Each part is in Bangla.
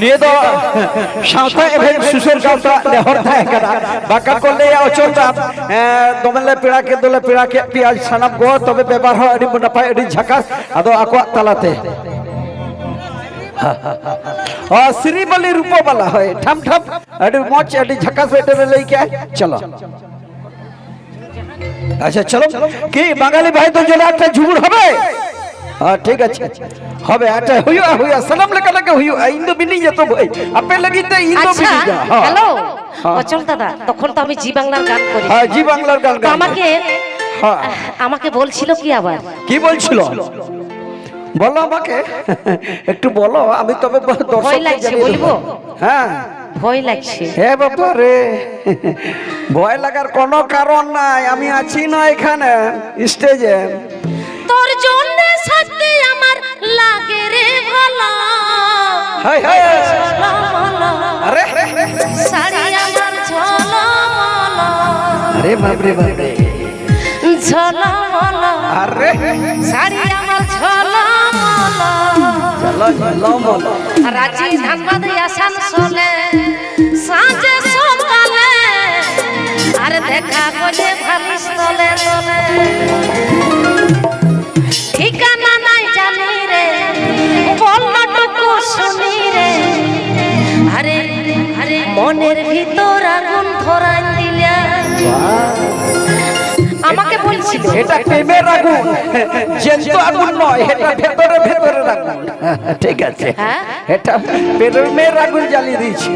ᱱᱤᱭᱟᱹ ᱫᱚ ᱥᱟᱶᱛᱟ ᱮᱵᱷᱮᱱ ᱥᱩᱥᱟᱹᱨ ᱜᱟᱶᱛᱟ ᱱᱮᱦᱚᱨ ᱛᱟᱦᱮᱸ ᱠᱟᱱᱟ ᱵᱟᱠᱷᱟᱱ ᱠᱚ ᱞᱟᱹᱭᱟ ᱚᱪᱚᱞ ᱫᱟ ᱫᱚᱢᱮᱞᱮ ᱯᱮᱲᱟ ᱠᱮᱫ ᱫᱚᱞᱮ ᱯᱮᱲᱟ ᱠᱮᱫ ᱯᱮᱭᱟ ᱥᱟᱱᱟᱢ ᱠᱚ ᱛᱚᱵᱮ ᱵᱮᱵᱟᱨ ᱦᱚᱸ ᱟᱹᱰᱤ ᱱᱟᱯᱟᱭ ᱟᱹᱰᱤ ঝাকাস ᱟᱫᱚ ᱟᱠᱚᱣᱟᱜ ᱛᱟᱞᱟᱛᱮ ও শ্রীবলি রূপবালা হয় ঠাম ঠাম আরে মচ আরে ঝাকাস বেটে লই কে চলো আচ্ছা চলো কি বাঙালি ভাই তো জন্য একটা ঝুমুর হবে হ্যাঁ ঠিক আছে। হবে একটা হুইয়া হুইয়া সালাম লেখা লেখা হুইয়া ইন্দু বিনি যেত ভাই আপে লাগিতে ইন্দু আচ্ছা বিনি যা হ্যাঁ। হ্যালো হ্যাঁ। অচল দাদা তখন তো আমি জি বাংলার গান করি। হ্যাঁ জি বাংলার গান আমাকে হ্যাঁ। আমাকে বলছিল কি আবার? কি বলছিল? বলো আমাকে একটু বলো আমি তবে দর্শক ভয় লাগছে, বলব? হ্যাঁ। ভয় লাগছে। হে বাবা রে ভয় লাগার কোনো কারণ নাই আমি আছি না এখানে স্টেজে। তোর জন্য সত্যি আমার লাগে রে ভালো। হাই হাই আরে। শাড়ি আমার ঝলমলো, আরে বাপরে বাপরে ঝলমলো, আরে। শাড়ি আমার ঝলমলো। চলো চলো রাজি ধানবাদ আসানসোলে সাঁঝে সকালে। আর দেখা তলে তলে মনের ভিতর আগুন ধরাই দিলে। আমাকে বলছিল এটা প্রেমের আগুন। জ্যান্ত আগুন নয় এটা ভেতরে ভেতরে আগুন। ঠিক আছে। হ্যাঁ? এটা প্রেমের আগুন জ্বালিয়ে দিয়েছি।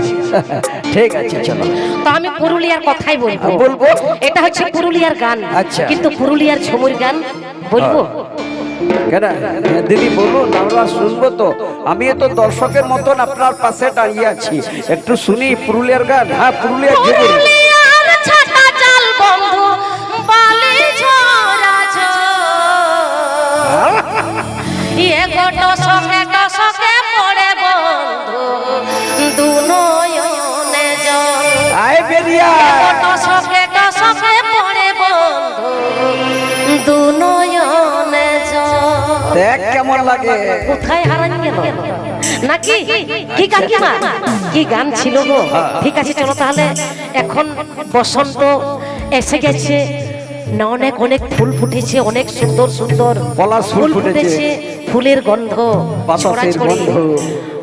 ঠিক আছে চলো। তো আমি পুরুলিয়ার কথাই বলব। বলব? এটা হচ্ছে পুরুলিয়ার গান। আচ্ছা। কিন্তু পুরুলিয়ার ঝুমুর গান বলব? কেন? দিদি বলুন আমরা শুনব তো। আমি তো দর্শকের মতন আপনার পাশে দাঁড়িয়ে আছি। একটু শুনি পুরুলিয়ার গান? হ্যাঁ পুরুলিয়ার জীবন দেখ কেমন লাগে। কোথায় হারান গেল? নাকি? কি কাকিমা কি গান ছিল গো? ঠিক আছে চলো তাহলে। এখন বসন্ত এসে গেছে। না অনেক অনেক ফুল ফুটেছে অনেক সুন্দর সুন্দর। ফুল ফুটেছে। ফুলের গন্ধ গন্ধ।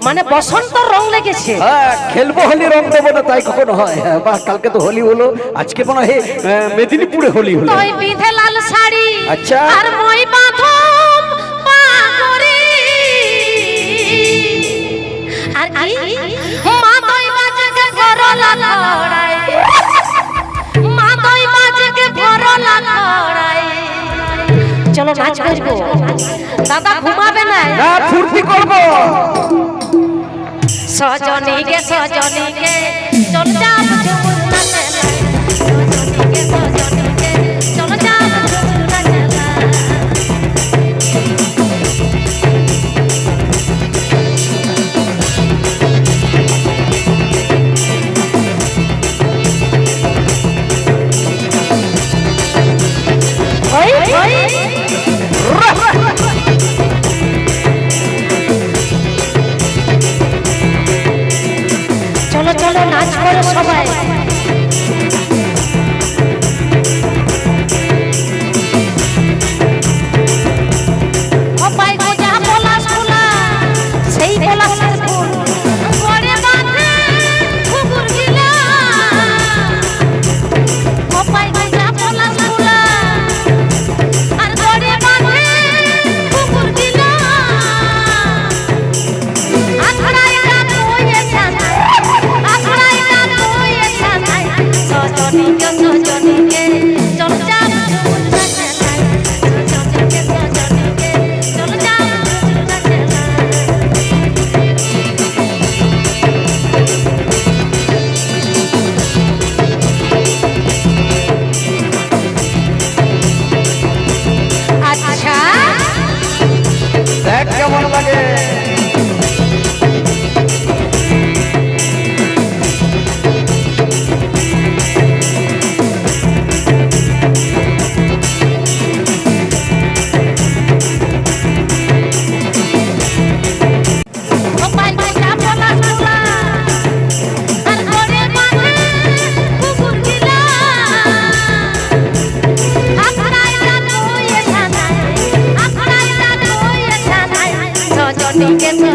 মানে বসন্ত রং লেগেছে। হ্যাঁ খেলব হোলি রং দেবো না তাই কখনো হয়। হ্যাঁ, বাহ কালকে তো হোলি হলো আজকে মনে হয় মেদিনীপুরে হোলি হলো। তুই বিধে লাল শাড়ি আচ্ছা। আর ভরলা লড়াই। মা দই বাজকে ভরলা লড়াই। চলো নাচ করব দাদা ঘুমাবে না? না ফুর্তি করব। সজনীকে সজনীকে চল যাব সজনীকে। toquen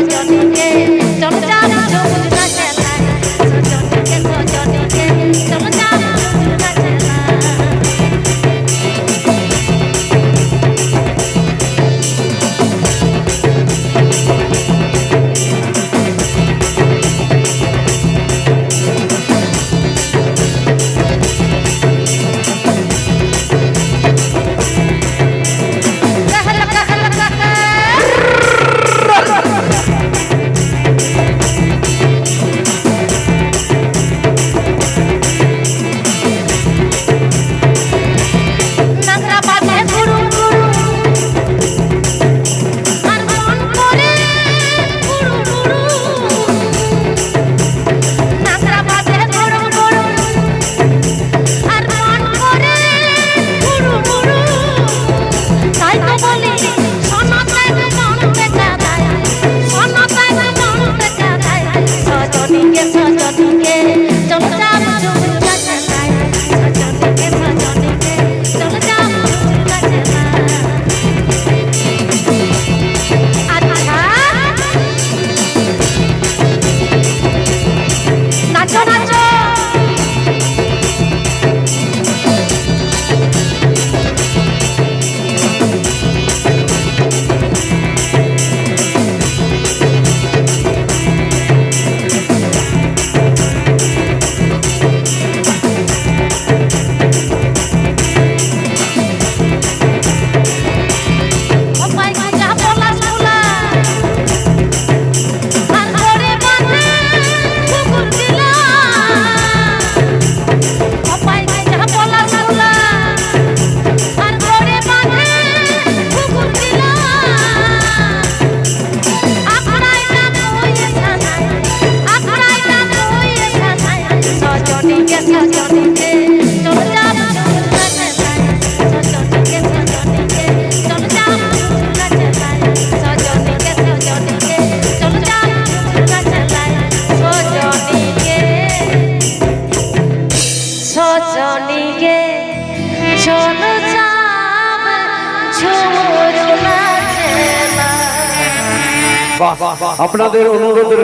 আপনাদের অনুরোধের